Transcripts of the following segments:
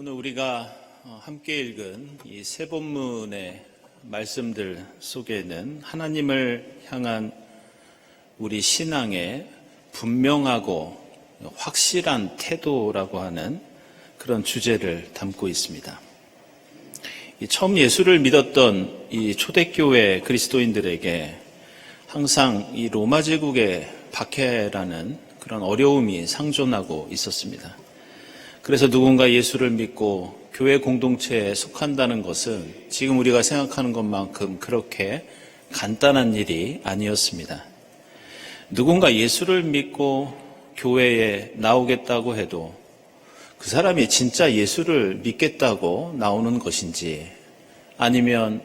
오늘 우리가 어, 함께 읽은 이 세 본문의 말씀들 속에는 하나님을 향한 우리 신앙의 분명하고 확실한 태도라고 하는 그런 주제를 담고 있습니다. 이 처음 예수를 믿었던 이 초대교회 그리스도인들에게 항상 이 로마 제국의 박해라는 그런 어려움이 상존하고 있었습니다. 그래서 누군가 예수를 믿고 교회 공동체에 속한다는 것은 지금 우리가 생각하는 것만큼 그렇게 간단한 일이 아니었습니다. 누군가 예수를 믿고 교회에 나오겠다고 해도 그 사람이 진짜 예수를 믿겠다고 나오는 것인지 아니면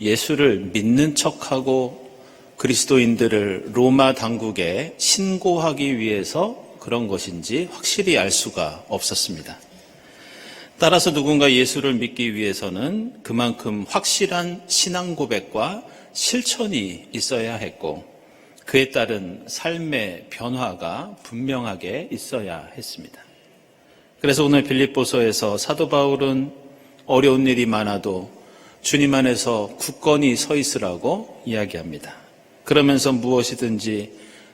예수를 믿는 척하고 그리스도인들을 로마 당국에 신고하기 위해서 그런 것인지 확실히 알 수가 없었습니다. 따라서 누군가 예수를 믿기 위해서는 그만큼 확실한 신앙 고백과 실천이 있어야 했고 그에 따른 삶의 변화가 분명하게 있어야 했습니다. 그래서 오늘 빌립보서에서 사도 바울은 어려운 일이 많아도 주님 안에서 굳건히 서 있으라고 이야기합니다. 그러면서 무엇이든지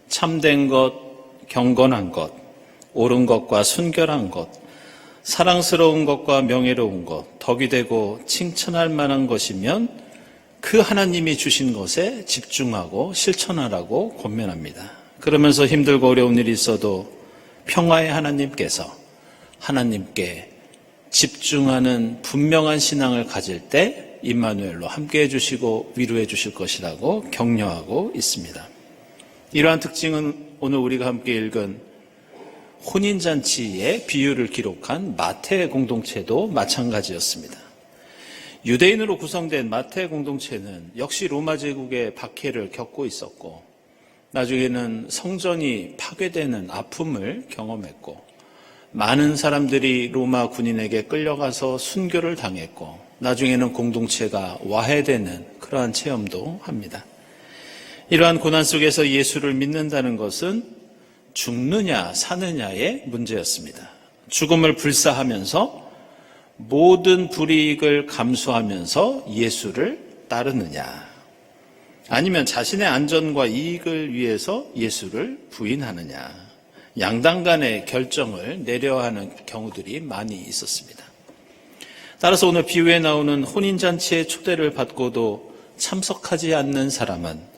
참된 것, 경건한 것, 옳은 것과 순결한 것, 사랑스러운 것과 명예로운 것, 덕이 되고 칭찬할 만한 것이면 그 하나님이 주신 것에 집중하고 실천하라고 권면합니다. 그러면서 힘들고 어려운 일이 있어도 평화의 하나님께서 하나님께 집중하는 분명한 신앙을 가질 때 임마누엘로 함께 해 주시고 위로해 주실 것이라고 격려하고 있습니다. 이러한 특징은 오늘 우리가 함께 읽은 혼인잔치의 비유를 기록한 마태 공동체도 마찬가지였습니다. 유대인으로 구성된 마태 공동체는 역시 로마 제국의 박해를 겪고 있었고, 나중에는 성전이 파괴되는 아픔을 경험했고, 많은 사람들이 로마 군인에게 끌려가서 순교를 당했고, 나중에는 공동체가 와해되는 그러한 체험도 합니다. 이러한 고난 속에서 예수를 믿는다는 것은 죽느냐 사느냐의 문제였습니다. 죽음을 불사하면서 모든 불이익을 감수하면서 예수를 따르느냐 아니면 자신의 안전과 이익을 위해서 예수를 부인하느냐 양당 간의 결정을 내려야 하는 경우들이 많이 있었습니다. 따라서 오늘 비유에 나오는 혼인잔치의 초대를 받고도 참석하지 않는 사람은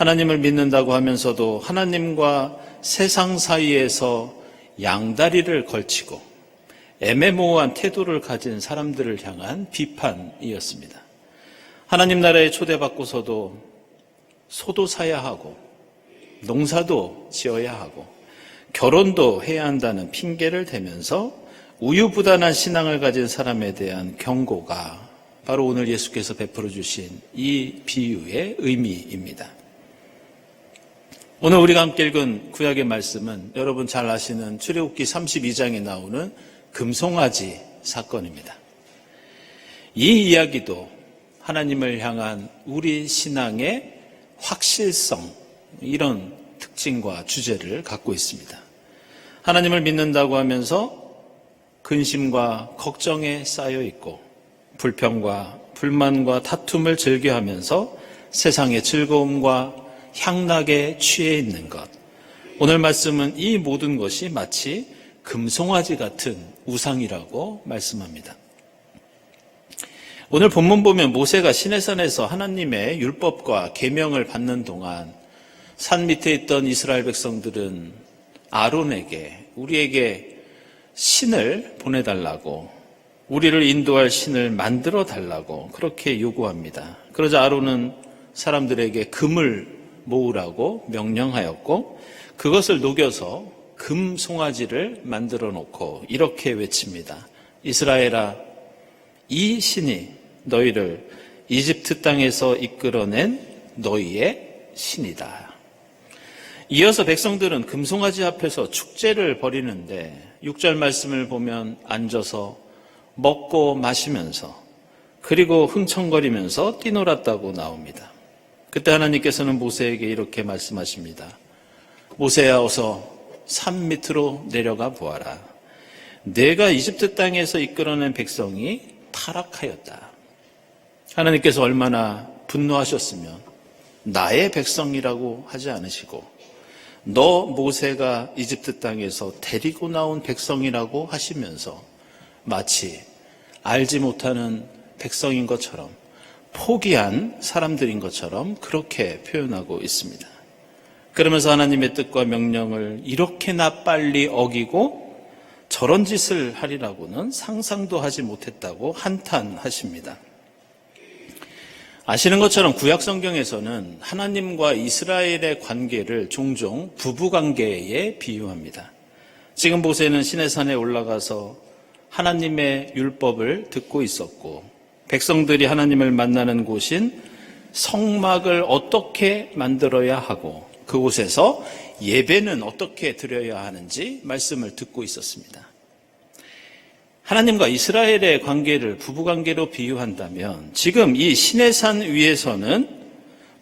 하나님을 믿는다고 하면서도 하나님과 세상 사이에서 양다리를 걸치고 애매모호한 태도를 가진 사람들을 향한 비판이었습니다. 하나님 나라에 초대받고서도 소도 사야 하고 농사도 지어야 하고 결혼도 해야 한다는 핑계를 대면서 우유부단한 신앙을 가진 사람에 대한 경고가 바로 오늘 예수께서 베풀어 주신 이 비유의 의미입니다. 오늘 우리가 함께 읽은 구약의 말씀은 여러분 잘 아시는 출애굽기 32장에 나오는 금송아지 사건입니다. 이 이야기도 하나님을 향한 우리 신앙의 확실성 이런 특징과 주제를 갖고 있습니다. 하나님을 믿는다고 하면서 근심과 걱정에 쌓여 있고 불평과 불만과 다툼을 즐겨하면서 세상의 즐거움과 향락에 취해 있는 것. 오늘 말씀은 이 모든 것이 마치 금송아지 같은 우상이라고 말씀합니다. 오늘 본문 보면 모세가 시내산에서 하나님의 율법과 계명을 받는 동안 산 밑에 있던 이스라엘 백성들은 아론에게 우리에게 신을 보내달라고 우리를 인도할 신을 만들어 달라고 그렇게 요구합니다. 그러자 아론은 사람들에게 금을 모으라고 명령하였고 그것을 녹여서 금 송아지를 만들어 놓고 이렇게 외칩니다. 이스라엘아, 이 신이 너희를 이집트 땅에서 이끌어낸 너희의 신이다. 이어서 백성들은 금송아지 앞에서 축제를 벌이는데 6절 말씀을 보면 앉아서 먹고 마시면서 그리고 흥청거리면서 뛰놀았다고 나옵니다. 그때 하나님께서는 모세에게 이렇게 말씀하십니다. 모세야 어서 산 밑으로 내려가 보아라. 내가 이집트 땅에서 이끌어낸 백성이 타락하였다. 하나님께서 얼마나 분노하셨으면 나의 백성이라고 하지 않으시고 너 모세가 이집트 땅에서 데리고 나온 백성이라고 하시면서 마치 알지 못하는 백성인 것처럼 포기한 사람들인 것처럼 그렇게 표현하고 있습니다. 그러면서 하나님의 뜻과 명령을 이렇게나 빨리 어기고 저런 짓을 하리라고는 상상도 하지 못했다고 한탄하십니다. 아시는 것처럼 구약 성경에서는 하나님과 이스라엘의 관계를 종종 부부 관계에 비유합니다. 지금 모세는 시내산에 올라가서 하나님의 율법을 듣고 있었고 백성들이 하나님을 만나는 곳인 성막을 어떻게 만들어야 하고 그곳에서 예배는 어떻게 드려야 하는지 말씀을 듣고 있었습니다. 하나님과 이스라엘의 관계를 부부 관계로 비유한다면 지금 이 시내산 위에서는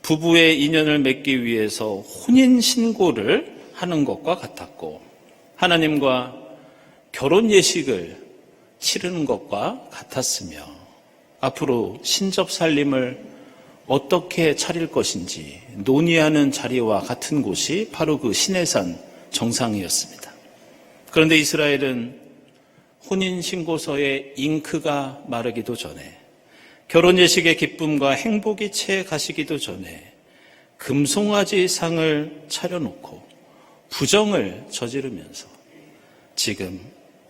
부부의 인연을 맺기 위해서 혼인 신고를 하는 것과 같았고 하나님과 결혼 예식을 치르는 것과 같았으며 앞으로 신접 살림을 어떻게 차릴 것인지 논의하는 자리와 같은 곳이 바로 그 시내산 정상이었습니다. 그런데 이스라엘은 혼인신고서의 잉크가 마르기도 전에 결혼 예식의 기쁨과 행복이 채 가시기도 전에 금송아지 상을 차려놓고 부정을 저지르면서 지금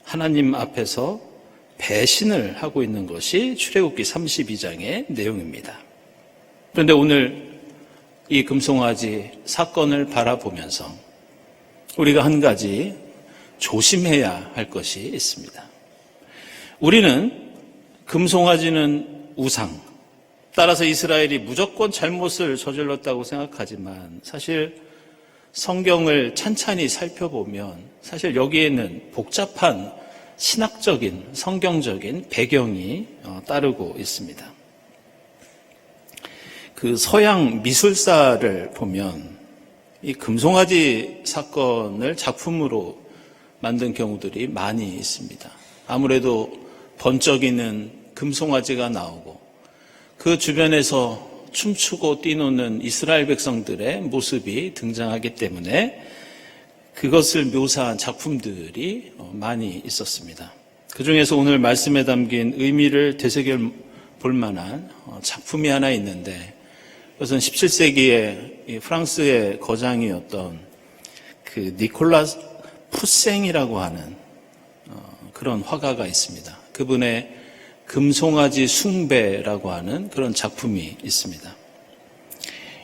하나님 앞에서 배신을 하고 있는 것이 출애굽기 32장의 내용입니다. 그런데 오늘 이 금송아지 사건을 바라보면서 우리가 한 가지 조심해야 할 것이 있습니다. 우리는 금송아지는 우상, 따라서 이스라엘이 무조건 잘못을 저질렀다고 생각하지만 사실 성경을 찬찬히 살펴보면 사실 여기에는 복잡한 신학적인 성경적인 배경이 어, 따르고 있습니다. 그 서양 미술사를 보면 이 금송아지 사건을 작품으로 만든 경우들이 많이 있습니다. 아무래도 번쩍이는 금송아지가 나오고 그 주변에서 춤추고 뛰노는 이스라엘 백성들의 모습이 등장하기 때문에 그것을 묘사한 작품들이 많이 있었습니다. 그 중에서 오늘 말씀에 담긴 의미를 되새겨 볼 만한 작품이 하나 있는데 그것은 17세기에 프랑스의 거장이었던 그 니콜라스 푸생이라고 하는 어, 그런 화가가 있습니다. 그분의 금송아지 숭배라고 하는 그런 작품이 있습니다.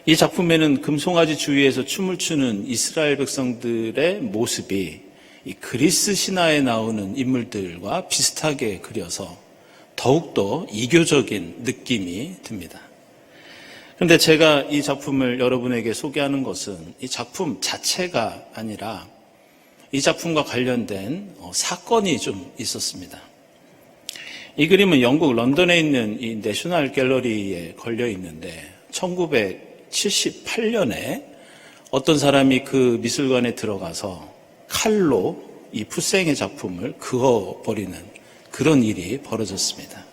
이 작품에는 금송아지 주위에서 춤을 추는 이스라엘 백성들의 모습이 그리스 신화에 나오는 인물들과 비슷하게 그려서 더욱더 이교적인 느낌이 듭니다. 그런데 제가 이 작품을 여러분에게 소개하는 것은 이 작품 자체가 아니라 이 작품과 관련된 어, 사건이 좀 있었습니다. 이 그림은 영국 런던에 있는 이 내셔널 갤러리에 걸려 있는데 1978년에 어떤 사람이 그 미술관에 들어가서 칼로 이 푸생의 작품을 그어버리는 그런 일이 벌어졌습니다.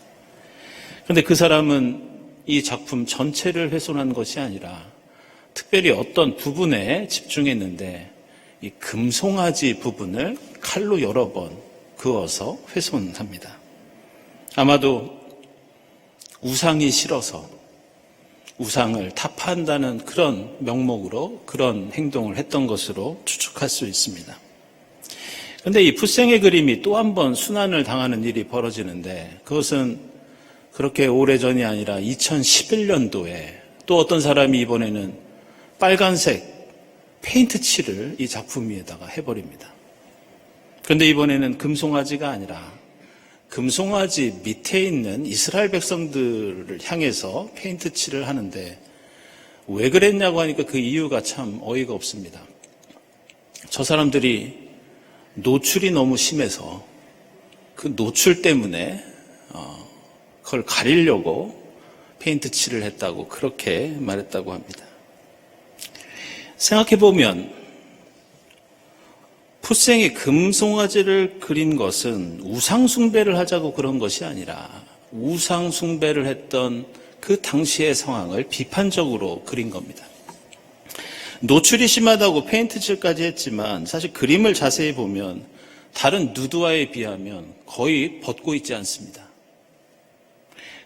그런데 그 사람은 이 작품 전체를 훼손한 것이 아니라 특별히 어떤 부분에 집중했는데 이 금송아지 부분을 칼로 여러 번 그어서 훼손합니다. 아마도 우상이 싫어서 우상을 타파한다는 그런 명목으로 그런 행동을 했던 것으로 추측할 수 있습니다. 그런데 이 푸생의 그림이 또 한 번 순환을 당하는 일이 벌어지는데 그것은 그렇게 오래전이 아니라 2011년도에 또 어떤 사람이 이번에는 빨간색 페인트 칠을 이 작품 위에다가 해버립니다. 그런데 이번에는 금송아지가 아니라 금송아지 밑에 있는 이스라엘 백성들을 향해서 페인트 칠을 하는데 왜 그랬냐고 하니까 그 이유가 참 어이가 없습니다. 저 사람들이 노출이 너무 심해서 그 노출 때문에 어, 그걸 가리려고 페인트 칠을 했다고 그렇게 말했다고 합니다. 생각해 보면 풋생이 금송아지를 그린 것은 우상숭배를 하자고 그런 것이 아니라 우상숭배를 했던 그 당시의 상황을 비판적으로 그린 겁니다. 노출이 심하다고 페인트 칠까지 했지만 사실 그림을 자세히 보면 다른 누드화에 비하면 거의 벗고 있지 않습니다.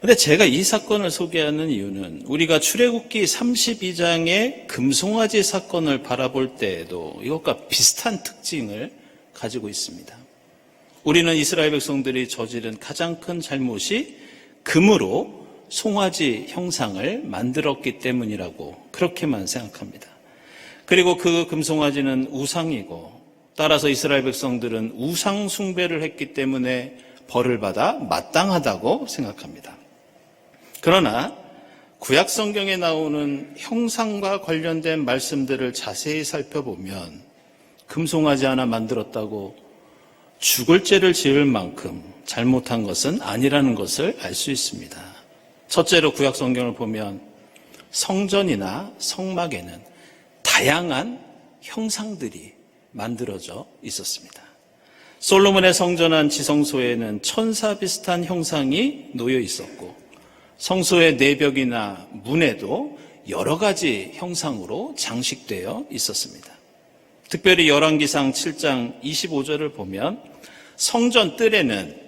근데 제가 이 사건을 소개하는 이유는 우리가 출애굽기 32장의 금송아지 사건을 바라볼 때에도 이것과 비슷한 특징을 가지고 있습니다. 우리는 이스라엘 백성들이 저지른 가장 큰 잘못이 금으로 송아지 형상을 만들었기 때문이라고 그렇게만 생각합니다. 그리고 그 금송아지는 우상이고 따라서 이스라엘 백성들은 우상 숭배를 했기 때문에 벌을 받아 마땅하다고 생각합니다. 그러나 구약 성경에 나오는 형상과 관련된 말씀들을 자세히 살펴보면 금송아지 하나 만들었다고 죽을 죄를 지을 만큼 잘못한 것은 아니라는 것을 알 수 있습니다. 첫째로 구약 성경을 보면 성전이나 성막에는 다양한 형상들이 만들어져 있었습니다. 솔로몬의 성전한 지성소에는 천사 비슷한 형상이 놓여 있었고 성소의 내벽이나 문에도 여러 가지 형상으로 장식되어 있었습니다. 특별히 열왕기상 7장 25절을 보면 성전 뜰에는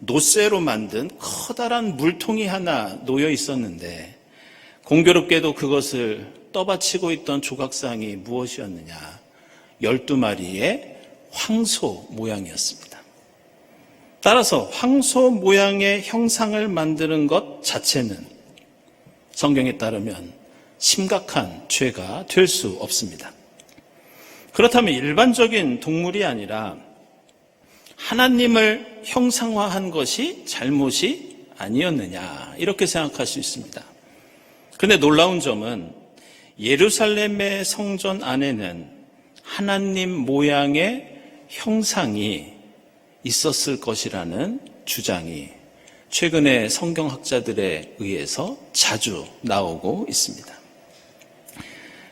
노쇠로 만든 커다란 물통이 하나 놓여 있었는데 공교롭게도 그것을 떠받치고 있던 조각상이 무엇이었느냐? 12마리의 황소 모양이었습니다. 따라서 황소 모양의 형상을 만드는 것 자체는 성경에 따르면 심각한 죄가 될 수 없습니다. 그렇다면 일반적인 동물이 아니라 하나님을 형상화한 것이 잘못이 아니었느냐 이렇게 생각할 수 있습니다. 그런데 놀라운 점은 예루살렘의 성전 안에는 하나님 모양의 형상이 있었을 것이라는 주장이 최근에 성경학자들에 의해서 자주 나오고 있습니다.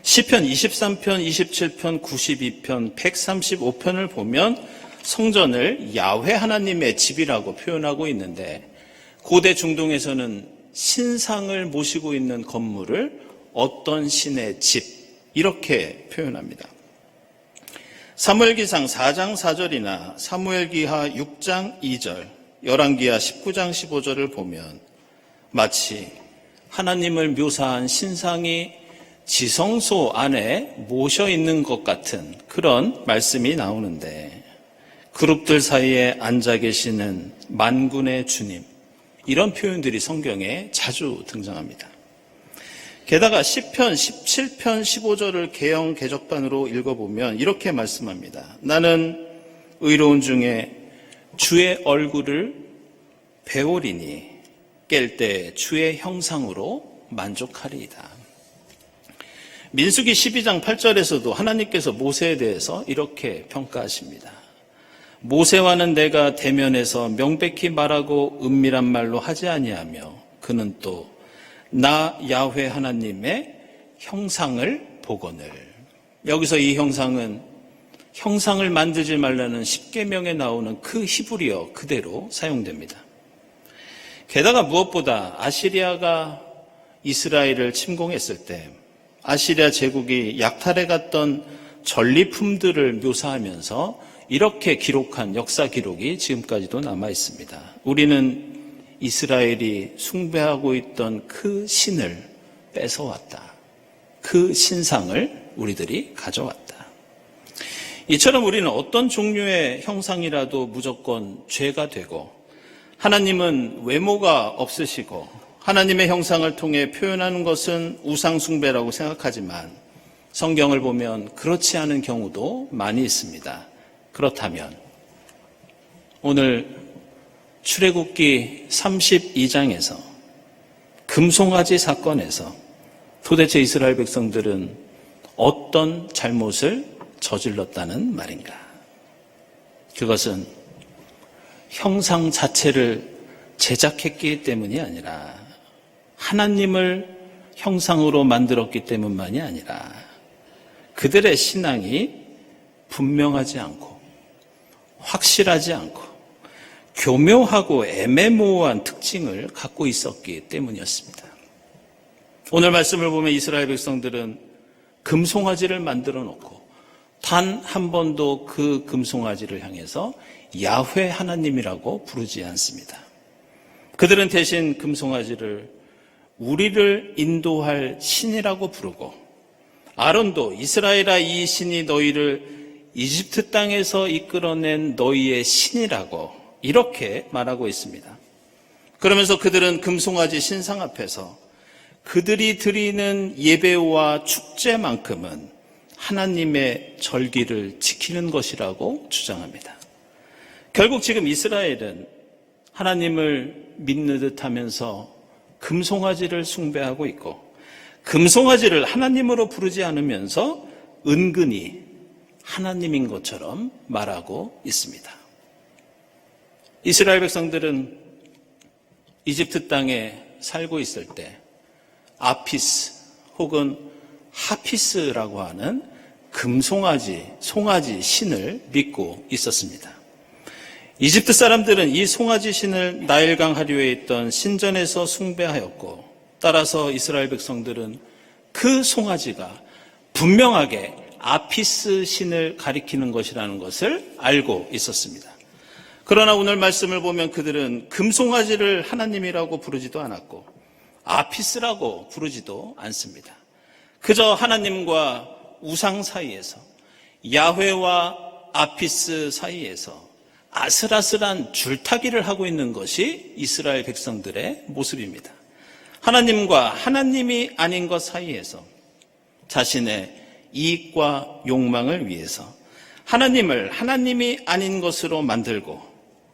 시편 23편, 27편, 92편, 135편을 보면 성전을 야훼 하나님의 집이라고 표현하고 있는데 고대 중동에서는 신상을 모시고 있는 건물을 어떤 신의 집 이렇게 표현합니다. 사무엘기상 4장 4절이나 사무엘기하 6장 2절, 열왕기하 19장 15절을 보면 마치 하나님을 묘사한 신상이 지성소 안에 모셔 있는 것 같은 그런 말씀이 나오는데 그룹들 사이에 앉아 계시는 만군의 주님 이런 표현들이 성경에 자주 등장합니다. 게다가 10편, 17편, 15절을 개영 개적반으로 읽어보면 이렇게 말씀합니다. 나는 의로운 중에 주의 얼굴을 배우리니 깰 때 주의 형상으로 만족하리이다. 민수기 12장 8절에서도 하나님께서 모세에 대해서 이렇게 평가하십니다. 모세와는 내가 대면해서 명백히 말하고 은밀한 말로 하지 아니하며 그는 또 나 야훼 하나님의 형상을 보거늘. 여기서 이 형상은 형상을 만들지 말라는 십계명에 나오는 그 히브리어 그대로 사용됩니다. 게다가 무엇보다 아시리아가 이스라엘을 침공했을 때 아시리아 제국이 약탈해 갔던 전리품들을 묘사하면서 이렇게 기록한 역사 기록이 지금까지도 남아 있습니다. 우리는 이스라엘이 숭배하고 있던 그 신을 뺏어왔다. 그 신상을 우리들이 가져왔다. 이처럼 우리는 어떤 종류의 형상이라도 무조건 죄가 되고 하나님은 외모가 없으시고 하나님의 형상을 통해 표현하는 것은 우상숭배라고 생각하지만 성경을 보면 그렇지 않은 경우도 많이 있습니다. 그렇다면 오늘 출애굽기 32장에서 금송아지 사건에서 도대체 이스라엘 백성들은 어떤 잘못을 저질렀다는 말인가? 그것은 형상 자체를 제작했기 때문이 아니라 하나님을 형상으로 만들었기 때문만이 아니라 그들의 신앙이 분명하지 않고 확실하지 않고 교묘하고 애매모호한 특징을 갖고 있었기 때문이었습니다. 오늘 말씀을 보면 이스라엘 백성들은 금송아지를 만들어 놓고 단 한 번도 그 금송아지를 향해서 야훼 하나님이라고 부르지 않습니다. 그들은 대신 금송아지를 우리를 인도할 신이라고 부르고 아론도 이스라엘아 이 신이 너희를 이집트 땅에서 이끌어낸 너희의 신이라고 이렇게 말하고 있습니다. 그러면서 그들은 금송아지 신상 앞에서 그들이 드리는 예배와 축제만큼은 하나님의 절기를 지키는 것이라고 주장합니다. 결국 지금 이스라엘은 하나님을 믿는 듯 하면서 금송아지를 숭배하고 있고 금송아지를 하나님으로 부르지 않으면서 은근히 하나님인 것처럼 말하고 있습니다. 이스라엘 백성들은 이집트 땅에 살고 있을 때 아피스 혹은 하피스라고 하는 금송아지, 송아지 신을 믿고 있었습니다. 이집트 사람들은 이 송아지 신을 나일강 하류에 있던 신전에서 숭배하였고 따라서 이스라엘 백성들은 그 송아지가 분명하게 아피스 신을 가리키는 것이라는 것을 알고 있었습니다. 그러나 오늘 말씀을 보면 그들은 금송아지를 하나님이라고 부르지도 않았고 아피스라고 부르지도 않습니다. 그저 하나님과 우상 사이에서 야훼와 아피스 사이에서 아슬아슬한 줄타기를 하고 있는 것이 이스라엘 백성들의 모습입니다. 하나님과 하나님이 아닌 것 사이에서 자신의 이익과 욕망을 위해서 하나님을 하나님이 아닌 것으로 만들고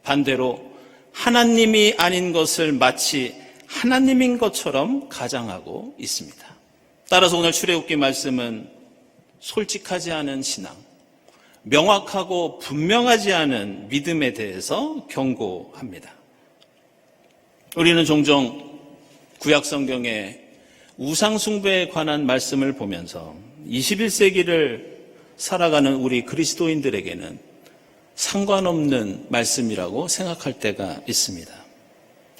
반대로 하나님이 아닌 것을 마치 하나님인 것처럼 가장하고 있습니다. 따라서 오늘 출애굽기 말씀은 솔직하지 않은 신앙, 명확하고 분명하지 않은 믿음에 대해서 경고합니다. 우리는 종종 구약 성경에 우상 숭배에 관한 말씀을 보면서 21세기를 살아가는 우리 그리스도인들에게는 상관없는 말씀이라고 생각할 때가 있습니다.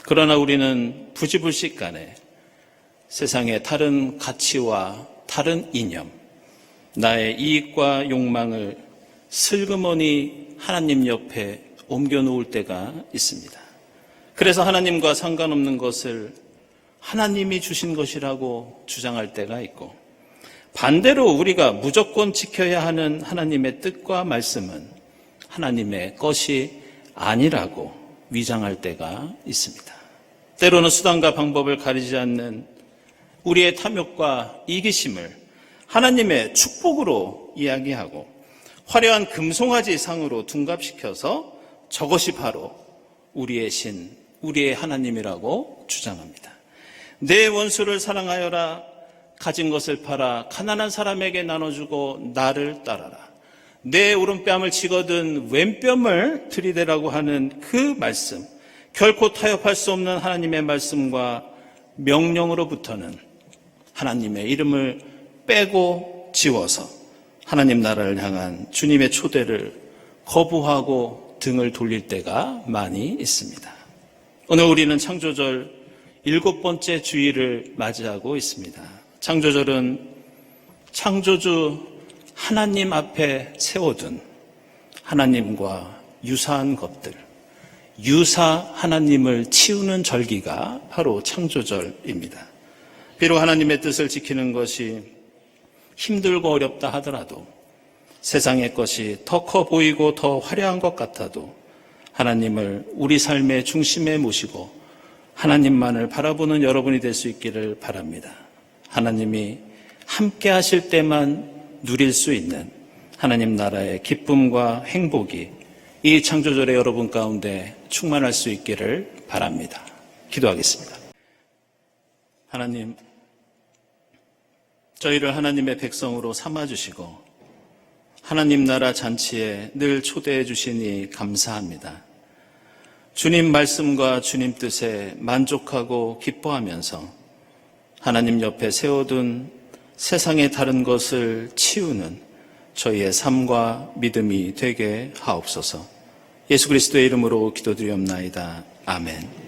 그러나 우리는 부지불식 간에 세상의 다른 가치와 다른 이념, 나의 이익과 욕망을 슬그머니 하나님 옆에 옮겨 놓을 때가 있습니다. 그래서 하나님과 상관없는 것을 하나님이 주신 것이라고 주장할 때가 있고, 반대로 우리가 무조건 지켜야 하는 하나님의 뜻과 말씀은 하나님의 것이 아니라고 위장할 때가 있습니다. 때로는 수단과 방법을 가리지 않는 우리의 탐욕과 이기심을 하나님의 축복으로 이야기하고 화려한 금송아지 상으로 둔갑시켜서 저것이 바로 우리의 신, 우리의 하나님이라고 주장합니다. 내 원수를 사랑하여라 가진 것을 팔아 가난한 사람에게 나눠주고 나를 따라라. 내 오른뺨을 치거든 왼뺨을 들이대라고 하는 그 말씀, 결코 타협할 수 없는 하나님의 말씀과 명령으로부터는 하나님의 이름을 빼고 지워서 하나님 나라를 향한 주님의 초대를 거부하고 등을 돌릴 때가 많이 있습니다. 오늘 우리는 창조절 일곱 번째 주일을 맞이하고 있습니다. 창조절은 창조주 하나님 앞에 세워둔 하나님과 유사한 것들, 유사 하나님을 치우는 절기가 바로 창조절입니다. 비록 하나님의 뜻을 지키는 것이 힘들고 어렵다 하더라도 세상의 것이 더 커 보이고 더 화려한 것 같아도 하나님을 우리 삶의 중심에 모시고 하나님만을 바라보는 여러분이 될 수 있기를 바랍니다. 하나님이 함께 하실 때만 누릴 수 있는 하나님 나라의 기쁨과 행복이 이 창조절의 여러분 가운데 충만할 수 있기를 바랍니다. 기도하겠습니다. 하나님, 저희를 하나님의 백성으로 삼아주시고 하나님 나라 잔치에 늘 초대해 주시니 감사합니다. 주님 말씀과 주님 뜻에 만족하고 기뻐하면서 하나님 옆에 세워둔 세상의 다른 것을 치우는 저희의 삶과 믿음이 되게 하옵소서. 예수 그리스도의 이름으로 기도드리옵나이다. 아멘.